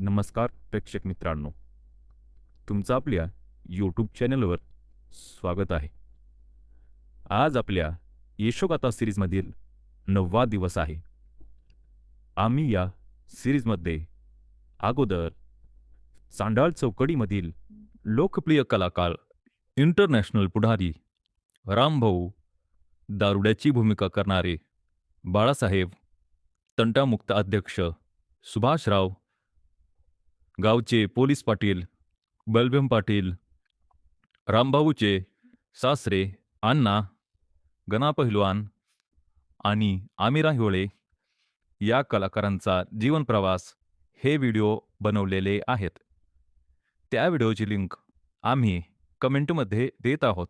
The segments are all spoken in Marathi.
नमस्कार प्रेक्षक मित्रांनो. तुमचं आपल्या यूट्यूब चॅनलवर स्वागत आहे. आज आपल्या यशोगाथा सिरीजमधील नववा दिवस आहे. आम्ही या सिरीजमध्ये अगोदर सांडाळ चौकडीमधील लोकप्रिय कलाकार इंटरनॅशनल पुढारी रामभाऊ दारुड्याची भूमिका करणारे बाळासाहेब तंटामुक्त अध्यक्ष सुभाषराव गावचे पोलीस पाटील बलभीम पाटील रामभाऊचे सासरे अण्णा गणा पहिलवान आणि आमिरा हिवळे या कलाकारांचा जीवनप्रवास हे व्हिडिओ बनवलेले आहेत. त्या व्हिडिओची लिंक आम्ही कमेंटमध्ये देत आहोत.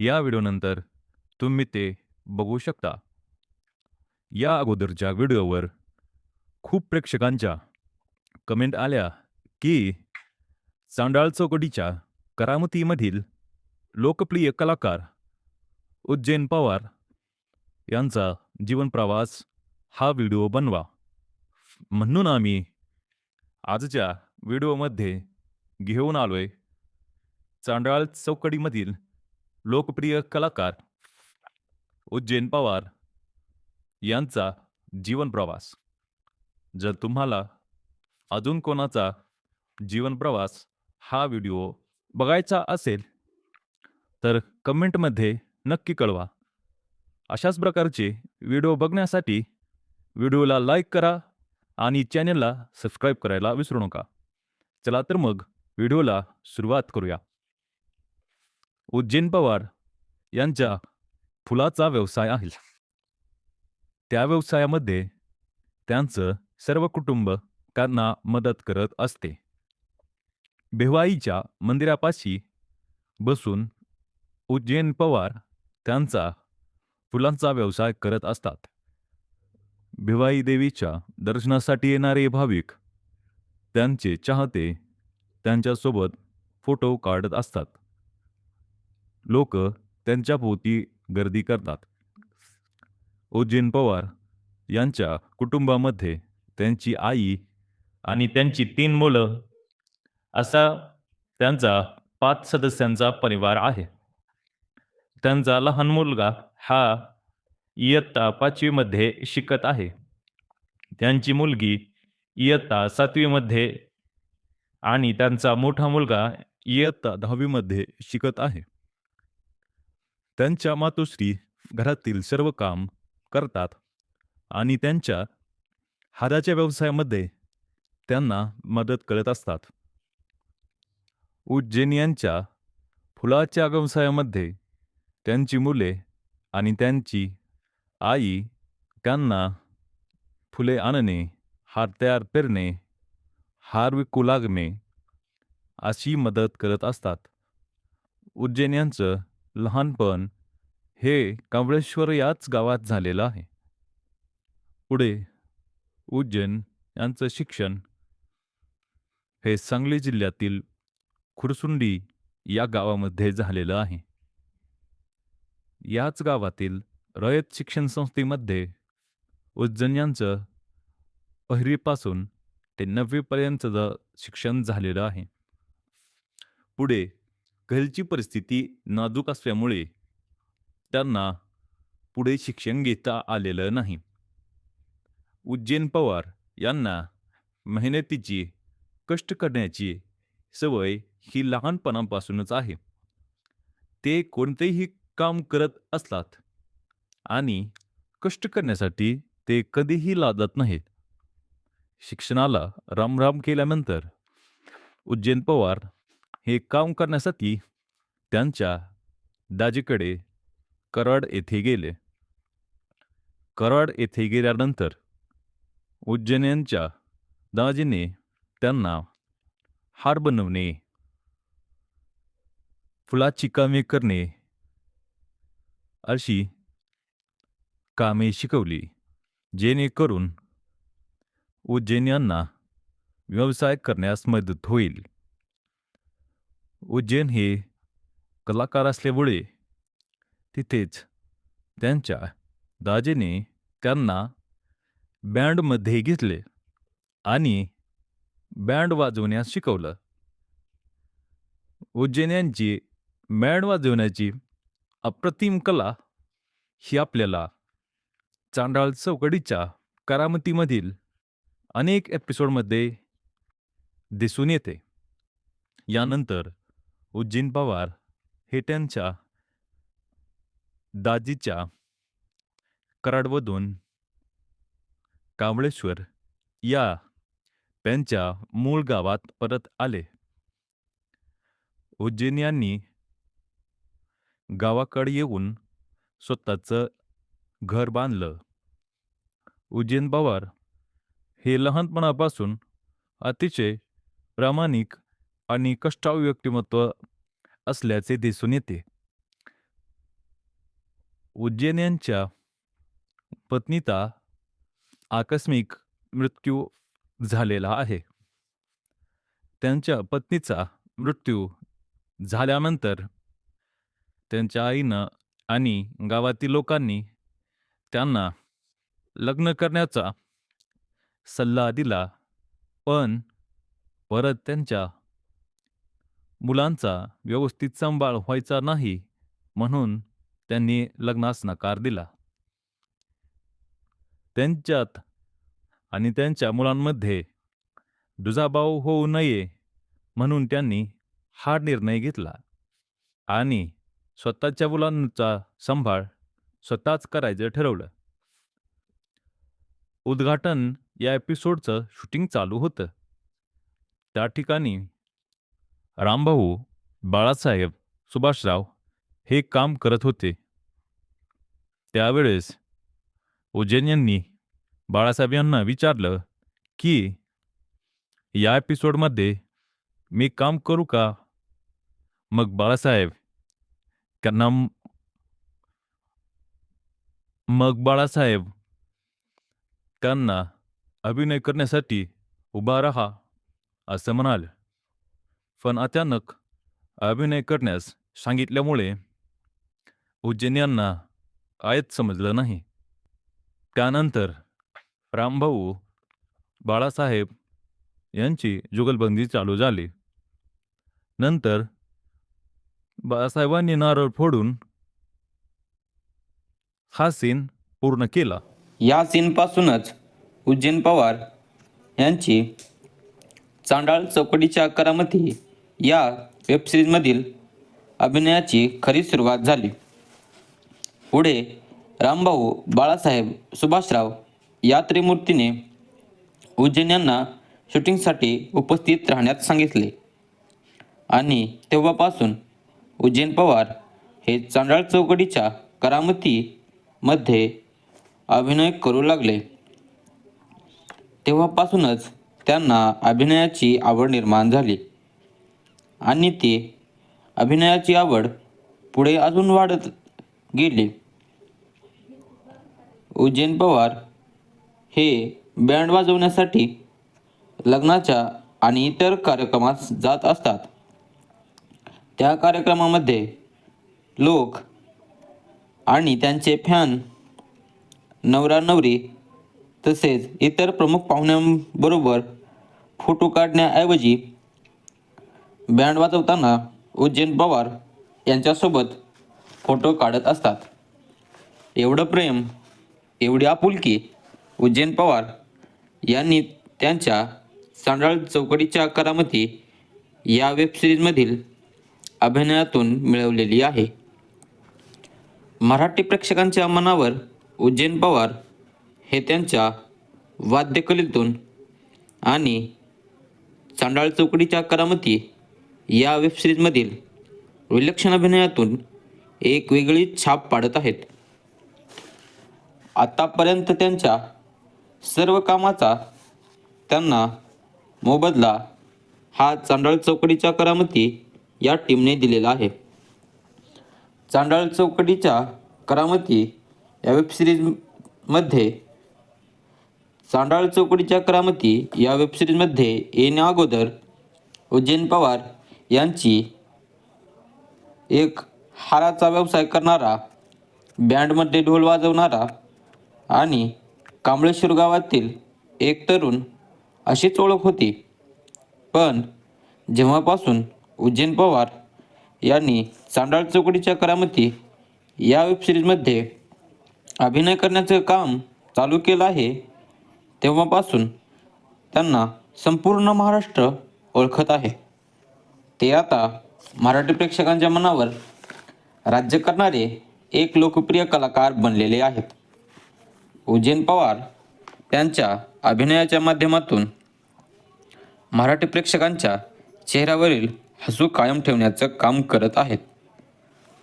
या व्हिडिओनंतर तुम्ही ते बघू शकता. या अगोदरच्या व्हिडिओवर खूप प्रेक्षकांच्या कमेंट आल्या की चांडाळ चौकटीच्या करामतीमधील लोकप्रिय कलाकार उज्जैन पवार यांचा जीवनप्रवास हा व्हिडिओ बनवा. म्हणून आम्ही आजच्या व्हिडिओमध्ये घेऊन आलोय चांडाळ चौकडीमधील लोकप्रिय कलाकार उज्जैन पवार यांचा जीवनप्रवास. जर तुम्हाला अजून कोणाचा जीवनप्रवास हा व्हिडिओ बघायचा असेल तर कमेंटमध्ये नक्की कळवा. अशाच प्रकारचे व्हिडिओ बघण्यासाठी व्हिडिओला लाईक करा आणि चॅनलला सबस्क्राईब करायला विसरू नका. चला तर मग व्हिडिओला सुरुवात करूया. उज्जैन पवार यांच्या फुलाचा व्यवसाय आहे. त्या व्यवसायामध्ये त्यांचं सर्व कुटुंब त्यांना मदत करत असते. भिवाईच्या मंदिरापाशी बसून उज्जैन पवार त्यांचा फुलांचा व्यवसाय करत असतात. भिवाई देवीच्या दर्शनासाठी येणारे भाविक त्यांचे चाहते त्यांच्यासोबत फोटो काढत असतात. लोक त्यांच्या भोवती गर्दी करतात. उज्जैन पवार यांच्या कुटुंबामध्ये त्यांची आई आणि त्यांची तीन मुलं असा त्यांचा पाच सदस्यांचा परिवार आहे. त्यांचा लहान मुलगा हा इयत्ता पाचवीमध्ये शिकत आहे. त्यांची मुलगी इयत्ता सातवीमध्ये आणि त्यांचा मोठा मुलगा इयत्ता दहावीमध्ये शिकत आहे. त्यांच्या मातोश्री घरातील सर्व काम करतात आणि त्यांच्या हाराच्या व्यवसायामध्ये त्यांना मदत करत असतात. उज्जैन यांच्या फुलाच्या व्यवसायामध्ये त्यांची मुले आणि त्यांची आई त्यांना फुले आणणे हार तयार पेरणे हार विकू लागणे अशी मदत करत असतात. उज्जैन यांचं लहानपण हे कांबळेश्वर याच गावात झालेलं आहे. पुढे उज्जैन यांचं शिक्षण हे सांगली जिल्ह्यातील खुरसुंडी या गावामध्ये झालेलं आहे. याच गावातील रयत शिक्षण संस्थेमध्ये उज्जैन यांचं पहिरीपासून ते नववीपर्यंतचं शिक्षण झालेलं आहे. पुढे घरची परिस्थिती नाजूक असल्यामुळे त्यांना पुढे शिक्षण घेता आलेलं नाही. उज्जैन पवार यांना मेहनतीची कष्ट करण्याची सवय ही लहानपणापासूनच आहे. ते कोणतेही काम करत असतात आणि कष्ट करण्यासाठी ते कधीही लादत नाहीत. शिक्षणाला रामराम केल्यानंतर उज्जैन पवार हे काम करण्यासाठी त्यांच्या दाजीकडे कराड येथे गेले. कराड येथे गेल्यानंतर उज्जैन यांच्या दाजीने त्यांना हार बनवणे फुलाची कामे करणे अशी कामे शिकवली जेणेकरून उज्जैन यांना व्यवसाय करण्यास मदत होईल. उज्जैन हे कलाकार असल्यामुळे तिथेच त्यांच्या दाजेने त्यांना बँडमध्ये घेतले आणि बँड वाजवण्यास शिकवलं. उज्जैन यांची बँड वाजवण्याची अप्रतिम कला ही आपल्याला चांडाळ चौकडीच्या करामतीमधील अनेक एपिसोडमध्ये दिसून येते. यानंतर उज्जैन पवार हे त्यांच्या दाजीच्या कराडवधून कांबळेश्वर या त्यांच्या मूळ गावात परत आले. उज्जैन यांनी गावाकडे येऊन स्वतःचं घर बांधलं. उज्जैन पवार हे लहानपणापासून अतिशय प्रामाणिक आणि कष्टाळू व्यक्तिमत्व असल्याचे दिसून येते. उज्जैन यांच्या पत्नीचा आकस्मिक मृत्यू झालेला आहे. त्यांच्या पत्नीचा मृत्यू झाल्यानंतर त्यांच्या आईनं आणि गावातील लोकांनी त्यांना लग्न करण्याचा सल्ला दिला. पण परत त्यांच्या मुलांचा व्यवस्थित सांभाळ व्हायचा नाही म्हणून त्यांनी लग्नास नकार दिला. त्यांच्यात आणि त्यांच्या मुलांमध्ये दुजाभाव होऊ नये म्हणून त्यांनी हा निर्णय घेतला. आणि स्वतःच्या मुलांचा सांभाळ स्वतःच करायचं ठरवलं. उद्घाटन या एपिसोडचं शूटिंग चालू होतं. त्या ठिकाणी रामभाऊ बाळासाहेब सुभाषराव हे काम करत होते. त्यावेळेस उज्जैन यांनी बाळासाहेब यांना विचारलं की या एपिसोडमध्ये मी काम करू का? मग बाळासाहेब त्यांना मग बाळासाहेब त्यांना अभिनय करण्यासाठी उभा राहा असं म्हणाले. पण अचानक अभिनय करण्यास सांगितल्यामुळे उज्जैन यांना आयत समजलं नाही. त्यानंतर रामभाऊ बाळासाहेब यांची जुगलबंदी चालू झाली. नंतर बाळासाहेबांनी नारळ फोडून हा सीन पूर्ण केला. या सीनपासूनच उज्जैन पवार यांची चांडाळ चौकडीच्या करामती या वेबसिरीजमधील अभिनयाची खरी सुरुवात झाली. पुढे रामभाऊ बाळासाहेब सुभाषराव या त्रिमूर्तीने उज्जैन यांना शूटिंगसाठी उपस्थित राहण्यास सांगितले. आणि तेव्हापासून उज्जैन पवार हे चांडाळ चौकडीच्या करामतीमध्ये अभिनय करू लागले. तेव्हापासूनच त्यांना अभिनयाची आवड निर्माण झाली. आणि ती अभिनयाची आवड पुढे अजून वाढत गेली. उज्जैन पवार हे बँड वाजवण्यासाठी लग्नाच्या आणि इतर कार्यक्रमात जात असतात. त्या कार्यक्रमामध्ये लोक आणि त्यांचे फॅन नवरा नवरी तसेच इतर प्रमुख पाहुण्यांबरोबर फोटो काढण्याऐवजी बँड वाजवताना उज्जैन पवार यांच्यासोबत फोटो काढत असतात. एवढं प्रेम एवढी आपुलकी उज्जैन पवार यांनी त्यांच्या सांडाळ चौकडीच्या करामती या वेबसिरीजमधील अभिनयातून मिळवलेली आहे. मराठी प्रेक्षकांच्या मनावर उज्जैन पवार हे त्यांच्या वाद्यकलेतून आणि चांडाळ चौकडीच्या करामती या वेबसिरीजमधील विलक्षण अभिनयातून एक वेगळी छाप पाडत आहेत. आतापर्यंत त्यांच्या सर्व कामाचा त्यांना मोबदला हा चांडाळ चौकडीच्या करामती या टीमने दिलेला आहे. चांडाळ चौकडीच्या करामती या वेबसिरीजमध्ये चांडाळ चौकडीच्या करामती या वेबसिरीजमध्ये येण्या अगोदर उज्जैन पवार यांची एक हाराचा व्यवसाय करणारा बँडमध्ये ढोल वाजवणारा आणि कांबळेश्वर गावातील एक तरुण अशीच ओळख होती. पण जेव्हापासून उज्जैन पवार यांनी चांडाळ चौकडीच्या करामती या वेबसिरीजमध्ये अभिनय करण्याचं काम चालू केलं आहे तेव्हापासून त्यांना संपूर्ण महाराष्ट्र ओळखत आहे. ते आता मराठी प्रेक्षकांच्या मनावर राज्य करणारे एक लोकप्रिय कलाकार बनलेले आहेत. उज्जैन पवार त्यांच्या अभिनयाच्या माध्यमातून मराठी प्रेक्षकांच्या चेहऱ्यावरील हसू कायम ठेवण्याचं काम करत आहेत.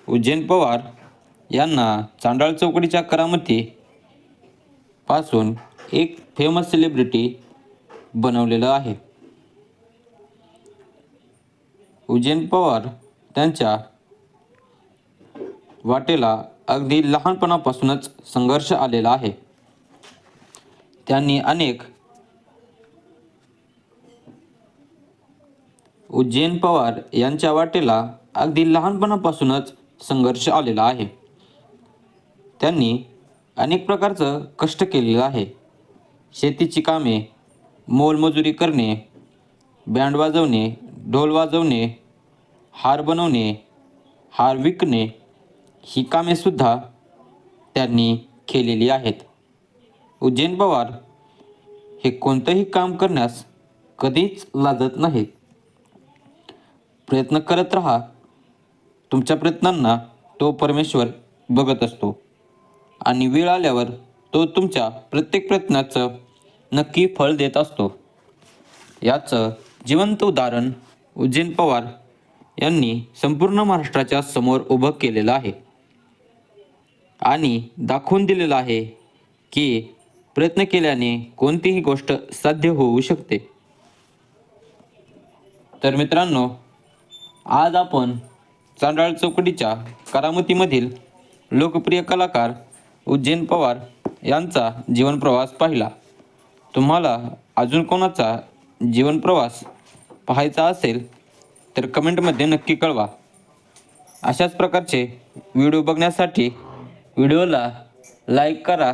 उज्जैन पवार यांना चांडाळ चौकडीच्या करामती पासून एक फेमस सेलिब्रिटी बनवलेलं आहे. उज्जैन पवार त्यांच्या वाटेला अगदी लहानपणापासूनच संघर्ष आलेला आहे. त्यांनी अनेक उज्जैन पवार यांच्या वाटेला अगदी लहानपणापासूनच संघर्ष आलेला आहे. त्यांनी अनेक प्रकारचं कष्ट केलेलं आहे. शेतीची कामे मोलमजुरी करणे बँड वाजवणे ढोल वाजवणे हार बनवणे हार विकणे ही कामेसुद्धा त्यांनी केलेली आहेत. उज्जैन पवार हे कोणतंही काम करण्यास कधीच लाजत नाहीत. प्रयत्न करत राहा. तुमच्या प्रयत्नांना तो परमेश्वर बघत असतो. आणि वेळ आल्यावर तो तुमच्या प्रत्येक प्रयत्नाचं नक्की फळ देत असतो. याचं जिवंत उदाहरण उज्जैन पवार यांनी संपूर्ण महाराष्ट्राच्या समोर उभं केलेलं आहे. आणि दाखवून दिलेलं आहे की प्रयत्न केल्याने कोणतीही गोष्ट साध्य होऊ शकते. तर मित्रांनो आज आपण चांडाळ चौकटीच्या करामतीमधील लोकप्रिय कलाकार उज्जैन पवार यांचा जीवनप्रवास पाहिला. तुम्हाला अजून कोणाचा जीवनप्रवास पाहायचा असेल तर कमेंटमध्ये नक्की कळवा. अशाच प्रकारचे व्हिडिओ बघण्यासाठी व्हिडिओला लाईक करा